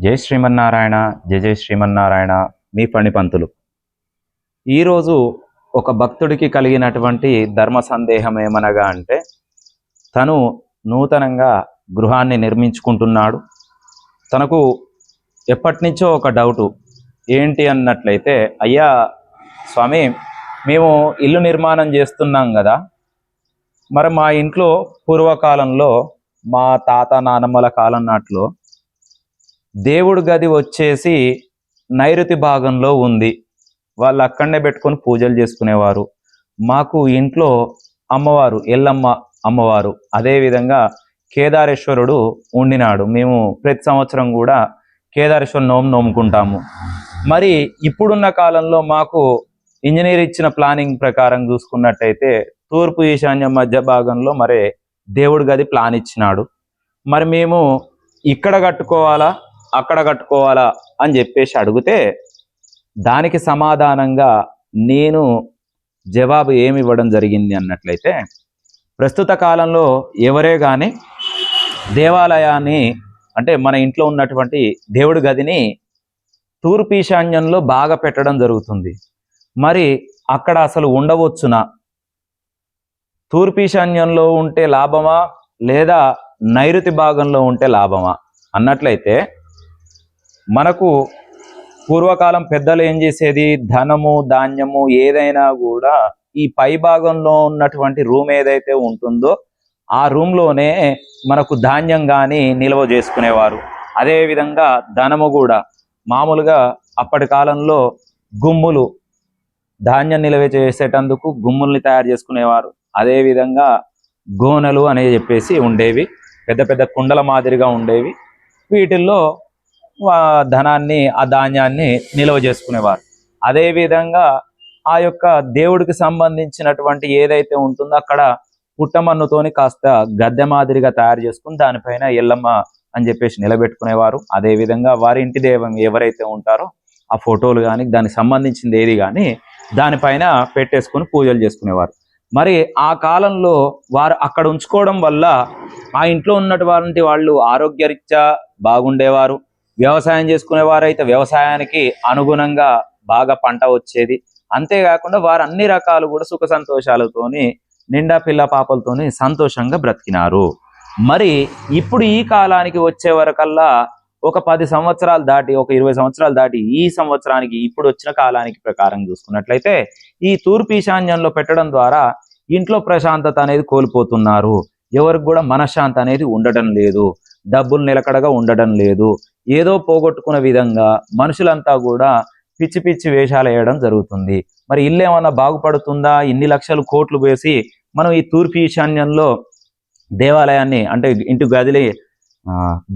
జై శ్రీమన్నారాయణ జయ జయ శ్రీమన్నారాయణ మీ పని పంతులు ఈరోజు ఒక భక్తుడికి కలిగినటువంటి ధర్మ సందేహం ఏమనగా అంటే తను నూతనంగా గృహాన్ని నిర్మించుకుంటున్నాడు. తనకు ఎప్పటి నుంచో ఒక డౌటు ఏంటి అన్నట్లయితే అయ్యా స్వామి మేము ఇల్లు నిర్మాణం చేస్తున్నాం కదా మరి మా ఇంట్లో పూర్వకాలంలో మా తాత నానమ్మల కాలం నాట్లో దేవుడి గది వచ్చేసి నైరుతి భాగంలో ఉంది. వాళ్ళు అక్కడనే పెట్టుకొని పూజలు చేసుకునేవారు. మాకు ఇంట్లో అమ్మవారు ఎల్లమ్మ అమ్మవారు అదేవిధంగా కేదారేశ్వరుడు ఉండినాడు. మేము ప్రతి సంవత్సరం కూడా కేదారేశ్వర నోము నోముకుంటాము. మరి ఇప్పుడున్న కాలంలో మాకు ఇంజనీర్ ఇచ్చిన ప్లానింగ్ ప్రకారం చూసుకున్నట్టయితే తూర్పు ఈశాన్య మధ్య భాగంలో మరి దేవుడు గది ప్లాన్ ఇచ్చినాడు. మరి మేము ఇక్కడ కట్టుకోవాలా? అక్కడ కట్టుకోవాలా అని చెప్పేసి అడిగితే దానికి సమాధానంగా నేను జవాబు ఏమి ఇవ్వడం జరిగింది అన్నట్లయితే ప్రస్తుత కాలంలో ఎవరే కానీ దేవాలయాన్ని అంటే మన ఇంట్లో ఉన్నటువంటి దేవుడి గదిని తూర్పు ఈశాన్యంలో బాగా పెట్టడం జరుగుతుంది. మరి అక్కడ అసలు ఉండవచ్చునా? తూర్పు ఈశాన్యంలో ఉంటే లాభమా లేదా నైరుతి భాగంలో ఉంటే లాభమా? అన్నట్లయితే మనకు పూర్వకాలం పెద్దలు ఏం చేసేది? ధనము ధాన్యము ఏదైనా కూడా ఈ పై భాగంలో ఉన్నటువంటి రూమ్ ఏదైతే ఉంటుందో ఆ రూమ్లోనే మనకు ధాన్యం కానీ నిల్వ చేసుకునేవారు. అదేవిధంగా ధనము కూడా మామూలుగా అప్పటి కాలంలో గుమ్ములు ధాన్యం నిల్వ చేసేటందుకు గుమ్ముల్ని తయారు చేసుకునేవారు. అదేవిధంగా గోనెలు అని చెప్పేసి ఉండేవి. పెద్ద పెద్ద కుండల మాదిరిగా ఉండేవి. వీటిల్లో ధనాన్ని ఆ ధాన్యాన్ని నిల్వ చేసుకునేవారు. అదేవిధంగా ఆ యొక్క దేవుడికి సంబంధించినటువంటి ఏదైతే ఉంటుందో అక్కడ పుట్టమన్నుతోని కాస్త గద్దె మాదిరిగా తయారు చేసుకుని దానిపైన ఎల్లమ్మ అని చెప్పేసి నిలబెట్టుకునేవారు. అదేవిధంగా వారి ఇంటి దైవం ఎవరైతే ఉంటారో ఆ ఫోటోలు కానీ దానికి సంబంధించింది ఏది కానీ దానిపైన పెట్టేసుకొని పూజలు చేసుకునేవారు. మరి ఆ కాలంలో వారు అక్కడ ఉంచుకోవడం వల్ల ఆ ఇంట్లో ఉన్నటువంటి వాళ్ళు ఆరోగ్యరీత్యా బాగుండేవారు. వ్యవసాయం చేసుకునే వారైతే వ్యవసాయానికి అనుగుణంగా బాగా పంట వచ్చేది. అంతేకాకుండా వారు అన్ని రకాలు కూడా సుఖ సంతోషాలతోని నిండా పిల్ల పాపలతోని సంతోషంగా బ్రతికినారు. మరి ఇప్పుడు ఈ కాలానికి వచ్చే వరకల్లా ఒక పది సంవత్సరాలు దాటి ఒక ఇరవై సంవత్సరాలు దాటి ఈ సంవత్సరానికి ఇప్పుడు వచ్చిన కాలానికి ప్రకారం చూసుకున్నట్లయితే ఈ తూర్పు ఈశాన్యంలో పెట్టడం ద్వారా ఇంట్లో ప్రశాంతత అనేది కోల్పోతున్నారు. ఎవరికి కూడా మనశ్శాంతి అనేది ఉండడం లేదు. డబ్బులు నిలకడగా ఉండడం లేదు. ఏదో పోగొట్టుకున్న విధంగా మనుషులంతా కూడా పిచ్చి పిచ్చి వేషాలు వేయడం జరుగుతుంది. మరి ఇల్లు ఏమన్నా బాగుపడుతుందా? ఇన్ని లక్షలు కోట్లు వేసి మనం ఈ తూర్పు ఈశాన్యంలో దేవాలయాన్ని అంటే ఇంటి గదిలి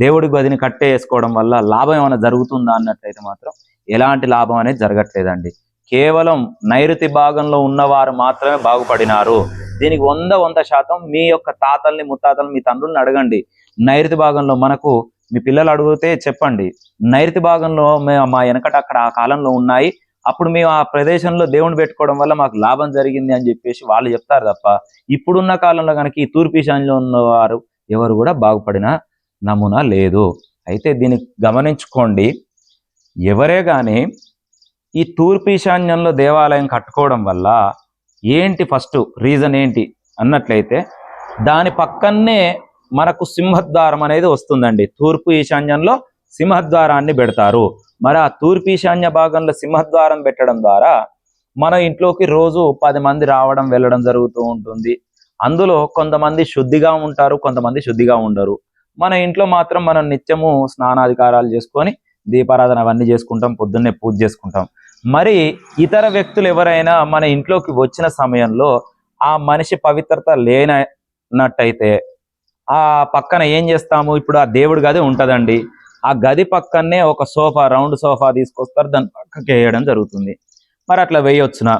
దేవుడి గదిని కట్టేసుకోవడం వల్ల లాభం ఏమైనా జరుగుతుందా అన్నట్లయితే మాత్రం ఎలాంటి లాభం అనేది జరగట్లేదండి. కేవలం నైరుతి భాగంలో ఉన్నవారు మాత్రమే బాగుపడినారు. దీనికి వంద వంద శాతం మీ యొక్క తాతల్ని ముత్తాతల్ని మీ తండ్రుల్ని అడగండి. నైరుతి భాగంలో మనకు మీ పిల్లలు అడిగితే చెప్పండి. నైరుతి భాగంలో మేము మా వెనకట అక్కడ ఆ కాలంలో ఉన్నాయి. అప్పుడు మేము ఆ ప్రదేశంలో దేవుని పెట్టుకోవడం వల్ల మాకు లాభం జరిగింది అని చెప్పేసి వాళ్ళు చెప్తారు తప్ప ఇప్పుడున్న కాలంలో కనుక ఈ తూర్పు ఈశాన్యంలో ఉన్నవారు ఎవరు కూడా బాగుపడిన నమూనా లేదు. అయితే దీన్ని గమనించుకోండి. ఎవరే కానీ ఈ తూర్పు ఈశాన్యంలో దేవాలయం కట్టుకోవడం వల్ల ఏంటి ఫస్ట్ రీజన్ ఏంటి అన్నట్లయితే దాని పక్కనే మనకు సింహద్వారం అనేది వస్తుందండి. తూర్పు ఈశాన్యంలో సింహద్వారాన్ని పెడతారు. మరి ఆ తూర్పు ఈశాన్య భాగంలో సింహద్వారం పెట్టడం ద్వారా మన ఇంట్లోకి రోజు పది మంది రావడం వెళ్ళడం జరుగుతూ ఉంటుంది. అందులో కొంతమంది శుద్ధిగా ఉంటారు కొంతమంది శుద్ధిగా ఉండరు. మన ఇంట్లో మాత్రం మనం నిత్యము స్నానాధికారాలు చేసుకొని దీపారాధన అవన్నీ చేసుకుంటాం పొద్దున్నే పూజ చేసుకుంటాం. మరి ఇతర వ్యక్తులు ఎవరైనా మన ఇంట్లోకి వచ్చిన సమయంలో ఆ మనిషి పవిత్రత లేనట్టయితే ఆ పక్కన ఏం చేస్తాము? ఇప్పుడు ఆ దేవుడి గది ఉంటుందండి. ఆ గది పక్కనే ఒక సోఫా రౌండ్ సోఫా తీసుకొస్తారు. దాని పక్కకి వేయడం జరుగుతుంది. మరి అట్లా వేయొచ్చున?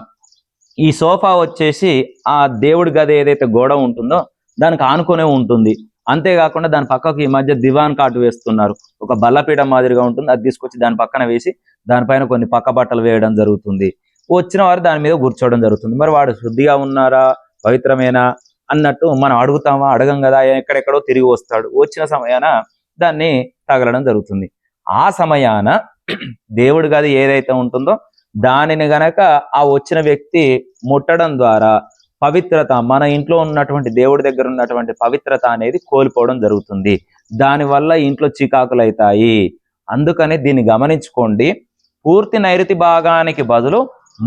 ఈ సోఫా వచ్చేసి ఆ దేవుడి గది ఏదైతే గోడ ఉంటుందో దానికి ఆనుకునే ఉంటుంది. అంతేకాకుండా దాని పక్కకు ఈ మధ్య దివాన్ కాటు వేస్తున్నారు. ఒక బల్లపీఠం మాదిరిగా ఉంటుంది. అది తీసుకొచ్చి దాని పక్కన వేసి దానిపైన కొన్ని పక్క బట్టలు వేయడం జరుగుతుంది. వచ్చిన వారు దాని మీద కూర్చోవడం జరుగుతుంది. మరి వాడు శుద్ధిగా ఉన్నారా? పవిత్రమేనా? అన్నట్టు మనం అడుగుతామా అడగం కదా ఎక్కడెక్కడో తిరిగి వస్తాడు. వచ్చిన సమయాన దాన్ని తగలడం జరుగుతుంది. ఆ సమయాన దేవుడి గది ఏదైతే ఉంటుందో దానిని గనక ఆ వచ్చిన వ్యక్తి ముట్టడం ద్వారా పవిత్రత మన ఇంట్లో ఉన్నటువంటి దేవుడి దగ్గర ఉన్నటువంటి పవిత్రత అనేది కోల్పోవడం జరుగుతుంది. దానివల్ల ఇంట్లో చికాకులు అవుతాయి అందుకని దీన్ని గమనించుకోండి. పూర్తి నైరుతి భాగానికి బదులు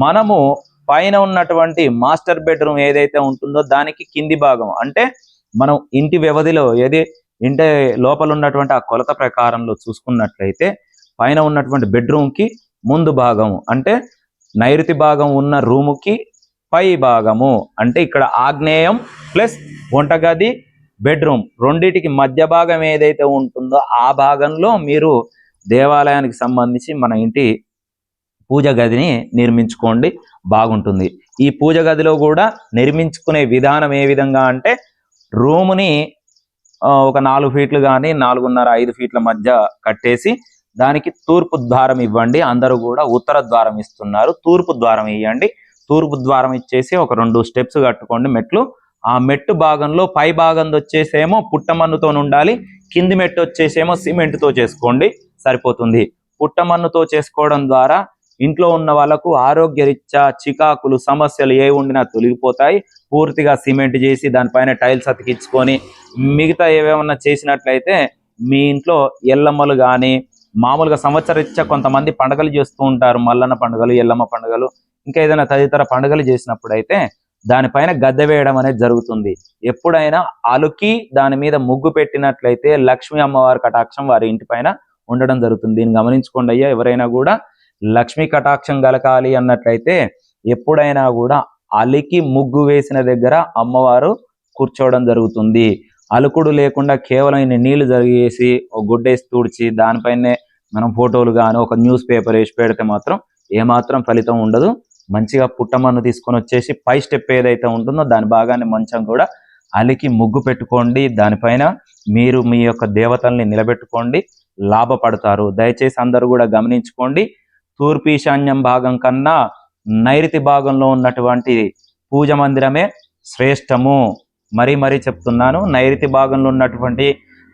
మనము పైన ఉన్నటువంటి మాస్టర్ బెడ్రూమ్ ఏదైతే ఉంటుందో దానికి కింది భాగం. అంటే మనం ఇంటి వ్యవధిలో ఏది ఇంటి లోపల ఉన్నటువంటి ఆ కొలత ప్రకారంలో చూసుకున్నట్లయితే పైన ఉన్నటువంటి బెడ్రూమ్కి ముందు భాగం అంటే నైరుతి భాగం ఉన్న రూముకి పై భాగము. అంటే ఇక్కడ ఆగ్నేయం ప్లస్ వంటగది బెడ్రూమ్ రెండిటికి మధ్య భాగం ఏదైతే ఉంటుందో ఆ భాగంలో మీరు దేవాలయానికి సంబంధించి మన ఇంటి పూజ గదిని నిర్మించుకోండి. బాగుంటుంది. ఈ పూజ గదిలో కూడా నిర్మించుకునే విధానం ఏ విధంగా అంటే రూముని ఒక నాలుగు ఫీట్లు కానీ నాలుగున్నర ఐదు ఫీట్ల మధ్య కట్టేసి దానికి తూర్పు ద్వారం ఇవ్వండి. అందరూ కూడా ఉత్తర ద్వారం ఇస్తున్నారు. తూర్పు ద్వారం ఇవ్వండి తూర్పు ద్వారం ఇచ్చేసి ఒక రెండు స్టెప్స్ కట్టుకోండి మెట్లు. ఆ మెట్టు భాగంలో పై భాగం వచ్చేసేమో పుట్టమన్నుతో ఉండాలి. కింది మెట్టు వచ్చేసేమో సిమెంట్తో చేసుకోండి. సరిపోతుంది. పుట్టమన్నుతో చేసుకోవడం ద్వారా ఇంట్లో ఉన్న వాళ్ళకు ఆరోగ్యరీత్యా చికాకులు సమస్యలు ఏ ఉండినా తొలగిపోతాయి. పూర్తిగా సిమెంట్ చేసి దానిపైన టైల్స్ అతికించుకొని మిగతా ఏవేమన్నా చేసినట్లయితే మీ ఇంట్లో ఎల్లమ్మలు కానీ మామూలుగా సంవత్సరరీత్యా కొంతమంది పండుగలు చేస్తూ ఉంటారు. మల్లన్న పండుగలు ఎల్లమ్మ పండుగలు ఇంకా ఏదైనా తదితర పండుగలు చేసినప్పుడు అయితే దానిపైన గద్దె వేయడం అనేది జరుగుతుంది. ఎప్పుడైనా అలుకి దాని మీద ముగ్గు పెట్టినట్లయితే లక్ష్మీ అమ్మవారి కటాక్షం వారి ఇంటి పైన ఉండడం జరుగుతుంది. దీన్ని గమనించుకోండి అయ్యా ఎవరైనా కూడా లక్ష్మీ కటాక్షం గలకాలి అన్నట్లయితే ఎప్పుడైనా కూడా అలికి ముగ్గు వేసిన దగ్గర అమ్మవారు కూర్చోవడం జరుగుతుంది. అలుకుడు లేకుండా కేవలం ఇన్ని నీళ్ళు జరిగేసి ఒక గుడ్డేసి తుడిచి దానిపైనే మనం ఫోటోలు కానీ ఒక న్యూస్ పేపర్ వేసి పెడితే మాత్రం ఏమాత్రం ఫలితం ఉండదు. మంచిగా పుట్టమన్ను తీసుకొని వచ్చేసి పై స్టెప్ ఏదైతే ఉంటుందో దాని భాగాన్ని మంచం కూడా అలికి ముగ్గు పెట్టుకోండి. దానిపైన మీరు మీ యొక్క దేవతల్ని నిలబెట్టుకోండి. లాభపడతారు. దయచేసి అందరూ కూడా గమనించుకోండి. తూర్పు ఈశాన్యం భాగం కన్నా నైరుతి భాగంలో ఉన్నటువంటి పూజ మందిరమే శ్రేష్టము. మరీ మరీ చెప్తున్నాను నైరుతి భాగంలో ఉన్నటువంటి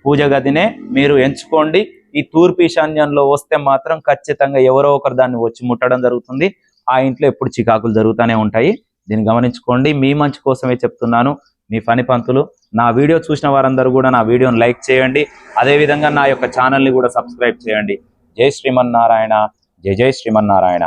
పూజ గదినే మీరు ఎంచుకోండి. ఈ తూర్పు ఈశాన్యంలో వస్తే మాత్రం ఖచ్చితంగా ఎవరో ఒకరు దాన్ని వచ్చి ముట్టడం జరుగుతుంది. ఆ ఇంట్లో ఎప్పుడు చికాకులు జరుగుతూనే ఉంటాయి. దీన్ని గమనించుకోండి. మీ మంచి కోసమే చెప్తున్నాను. మీ పని పంతులు నా వీడియో చూసిన వారందరూ కూడా నా వీడియోని లైక్ చేయండి. అదేవిధంగా నా యొక్క ఛానల్ని కూడా సబ్స్క్రైబ్ చేయండి. జై శ్రీమన్నారాయణ. జయ జయ శ్రీమన్నారాయణ.